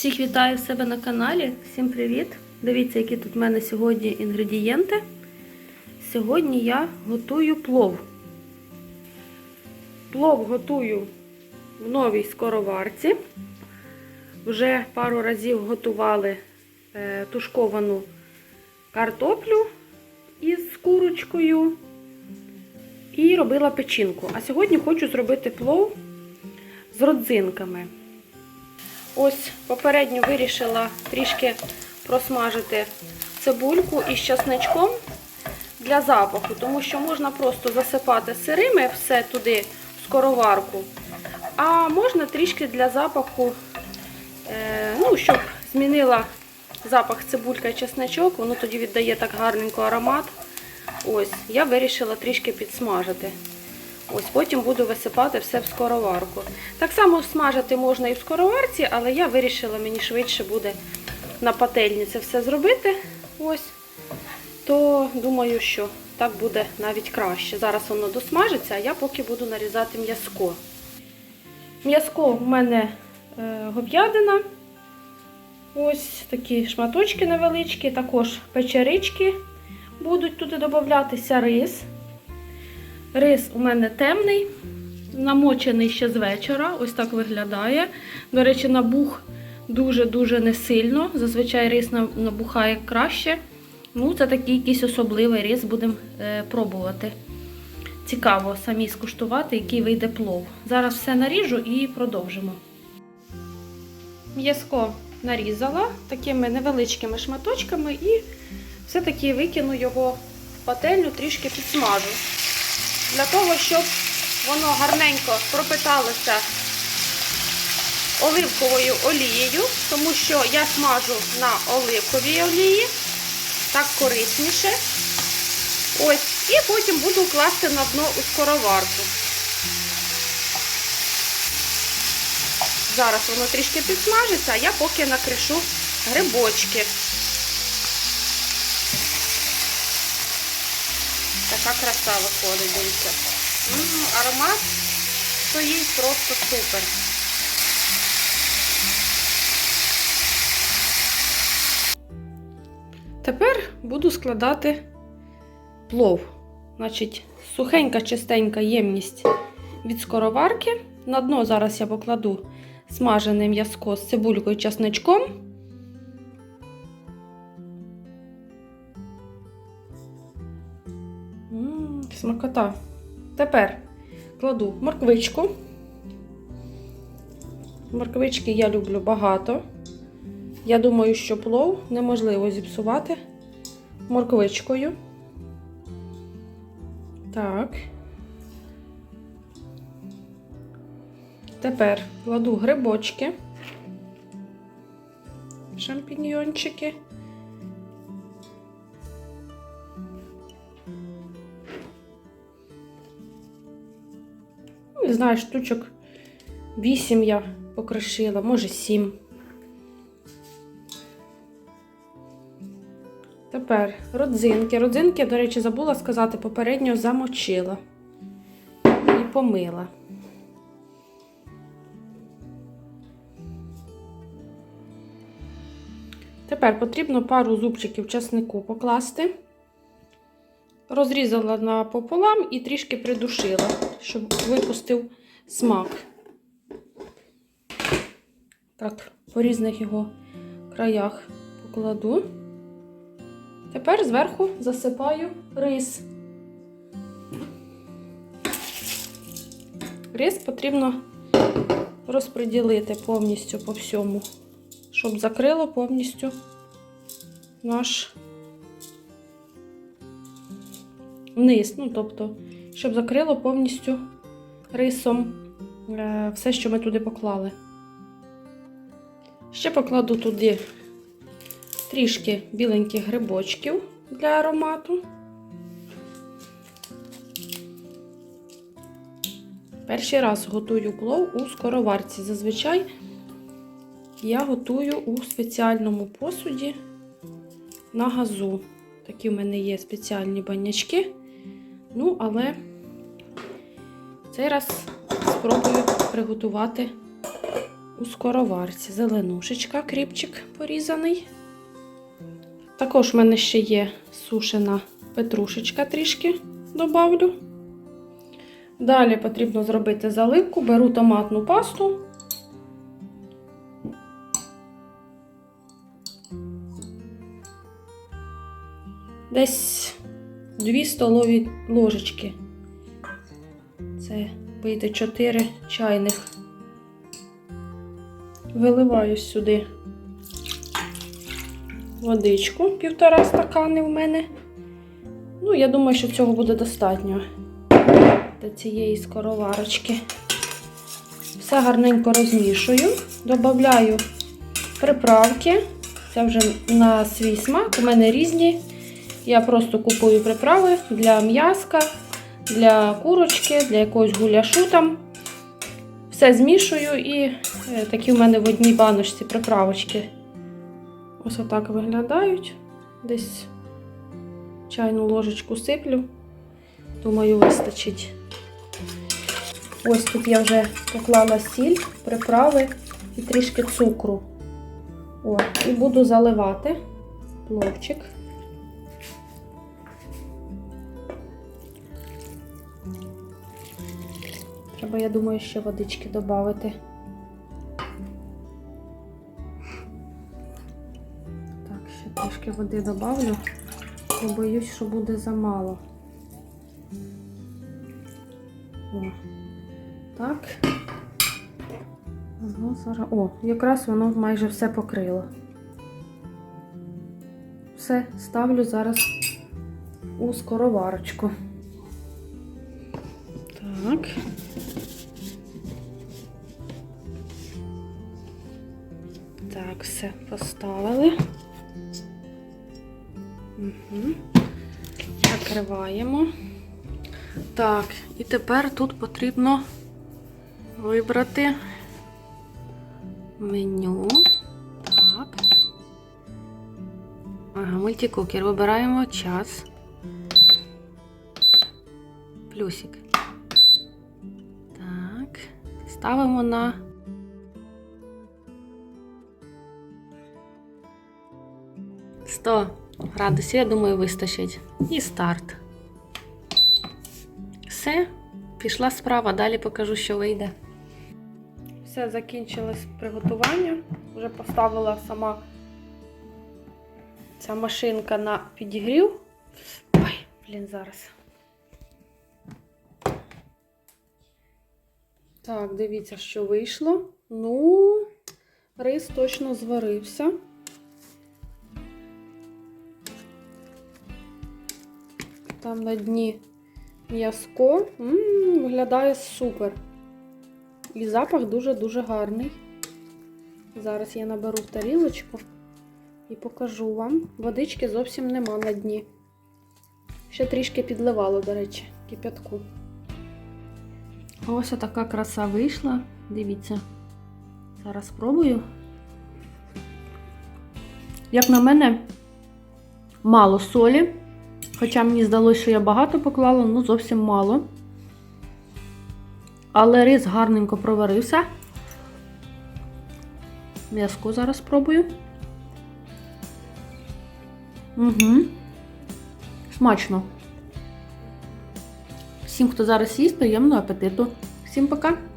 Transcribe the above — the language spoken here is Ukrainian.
Всіх вітаю в себе на каналі. Всім привіт! Дивіться, які тут в мене сьогодні інгредієнти. Сьогодні я готую плов. Плов готую в новій скороварці. Вже пару разів готували е, тушковану картоплю із курочкою і робила печінку. А сьогодні хочу зробити плов з родзинками. Ось попередньо вирішила трішки просмажити цибульку із часничком для запаху, тому що можна просто засипати сирими все туди в скороварку, а можна трішки для запаху, е, ну, щоб змінила запах цибулька і часничок, воно тоді віддає так гарненько аромат. Ось, я вирішила трішки підсмажити. Ось Потім буду висипати все в скороварку. Так само смажити можна і в скороварці, але я вирішила, мені швидше буде на пательні це все зробити. Ось. То думаю, що так буде навіть краще. Зараз воно досмажиться, а я поки буду нарізати м'язко. М'язко в мене е, говядина. Ось такі шматочки невеличкі, також печерички будуть туди додатися рис. Рис у мене темний, намочений ще з вечора. Ось так виглядає. До речі, набух дуже-дуже не сильно. Зазвичай рис набухає краще. Ну, це такий якийсь особливий рис, будемо е, пробувати. Цікаво самі скуштувати, який вийде плов. Зараз все наріжу і продовжимо. М'язко нарізала такими невеличкими шматочками і все-таки викину його в пательню, трішки підсмажу для того, щоб воно гарненько пропиталося оливковою олією, тому що я смажу на оливковій олії, так корисніше. Ось, і потім буду класти на дно у скороварку. Зараз воно трішки підсмажиться, а я поки накришу грибочки. Така краса виходить, дивіться. М, Аромат стоїть просто супер. Тепер буду складати плов. Значить, сухенька, чистенька ємність від скороварки. На дно зараз я покладу смажене м'язко з цибулькою і часничком. Смакота. Тепер кладу морквичку. Морквички я люблю багато. Я думаю, що плов неможливо зіпсувати морквичкою. Так. Тепер кладу грибочки, шампіньйончики. Не знаю, штучок 8 я покришила, може 7. Тепер родзинки. Родзинки, до речі, забула сказати, попередньо замочила і помила. Тепер потрібно пару зубчиків часнику покласти. Розрізала напополам і трішки придушила, щоб випустив смак. Так, по різних його краях покладу. Тепер зверху засипаю рис. Рис потрібно розподілити повністю по всьому, щоб закрило повністю наш низ. Ну, тобто, щоб закрило повністю рисом е, все, що ми туди поклали. Ще покладу туди трішки біленьких грибочків для аромату. Перший раз готую плов у скороварці. Зазвичай я готую у спеціальному посуді на газу. Такі в мене є спеціальні банячки. Ну, але цей раз спробую приготувати у скороварці. Зеленушечка, кріпчик порізаний. Також в мене ще є сушена петрушечка трішки добавлю. Далі потрібно зробити заливку. Беру томатну пасту. Десь 2 столові ложечки. Це вийде 4 чайних. Виливаю сюди водичку, півтора стакани в мене. Ну, я думаю, що цього буде достатньо до цієї скороварочки. Все гарненько розмішую, додаю приправки. Це вже на свій смак. У мене різні. Я просто купую приправи для м'яска, для курочки, для якогось гуляшу там. Все змішую і е, такі в мене в одній баночці приправочки. Ось отак виглядають. Десь чайну ложечку сиплю. Думаю, вистачить. Ось тут я вже поклала сіль, приправи і трішки цукру. О, і буду заливати пловчик. Треба, я думаю, ще водички додати. Так, ще трішки води додавлю, бо боюсь, що буде замало. О, так. Ага, зараз. О, якраз воно майже все покрило. Все, ставлю зараз у скороварочку. Так. Так, все поставили. Угу. Закриваємо. Так, і тепер тут потрібно вибрати меню. Так. Ага, мультикукер. Вибираємо час. Плюсик. Так. Ставимо на. Сто градусів, я думаю, вистачить. І старт. Все, пішла справа, далі покажу, що вийде. Все, закінчилось приготування. Вже поставила сама ця машинка на підігрів. Ой, блін, зараз. Так, дивіться, що вийшло. Ну, рис точно зварився. Там на дні м'язко. М, Виглядає супер. І запах дуже-дуже гарний. Зараз я наберу в тарілочку і покажу вам. Водички зовсім нема на дні. Ще трішки підливало, до речі, кип'ятку. Ось така краса вийшла. Дивіться. Зараз спробую. Як на мене, мало солі. Хоча мені здалося, що я багато поклала, ну зовсім мало. Але рис гарненько проварився. М'язко зараз спробую. Угу. Смачно. Всім, хто зараз їсть, приємного апетиту. Всім пока!